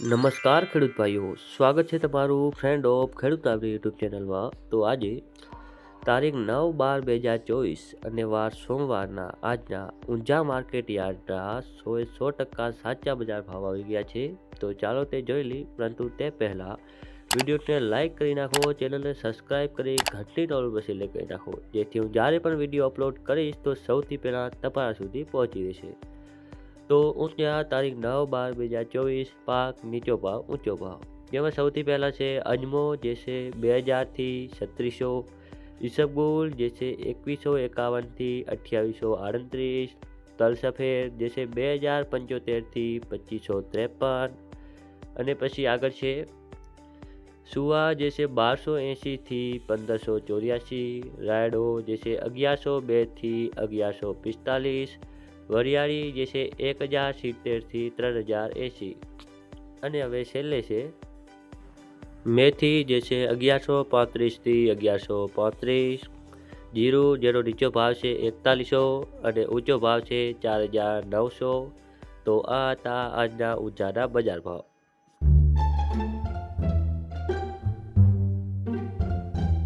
નમસ્કાર, ખેડૂત ભાઈઓ. સ્વાગત છે તમારું ફ્રેન્ડ ઓફ ખેડૂત આપણી યુટ્યુબ ચેનલમાં. તો આજે તારીખ નવ બાર બે હજાર ચોવીસ અને વાર સોમવારના આજના ઊંઝા માર્કેટ યાર્ડના સોએ સો ટકા સાચા બજાર ભાવ આવી ગયા છે. તો ચાલો તે જોઈ લઈ પરંતુ તે પહેલાં વિડીયોને લાઇક કરી નાખો, ચેનલને સબસ્ક્રાઈબ કરી ઘંટડી ડોલ પર સિલેક્ટ કરી નાખો. જેથી હું જ્યારે પણ વીડિયો અપલોડ કરીશ, તો સૌથી પહેલાં તમારા સુધી પહોંચી રહેશે તો ઊંચા તારીખ નવ બાર બે હજાર ચોવીસ પાક નીચો ભાવ, ઊંચો ભાવ. જેમાં સૌથી પહેલાં છે અજમો, જે છે બે હજારથી છત્રીસો. ઈસબગુલ જે છે એકવીસો એકાવનથી અઠ્યાવીસો આડત્રીસ. તલ સફેદ, જે છે બે હજાર પંચોતેરથી પચીસો ત્રેપન. અને પછી આગળ છે સુવા, જે છે બારસો એંશીથી પંદરસો ચોર્યાસી. રાયડો, જે છે અગિયારસો બેથી અગિયારસો પિસ્તાલીસ. વરિયાળી જે છે એક હજાર સિત્તેરથી ત્રણ હજાર એંસી અને હવે છેલ્લે છે, મેથી જે છે અગિયારસો પાંત્રીસથી અગિયારસો પાંત્રીસ. જીરું જેનો નીચો ભાવ છે એકતાલીસો અને ઊંચો ભાવ છે ચાર હજાર નવસો. તો આ હતા આજના ઊંચાના બજાર ભાવ.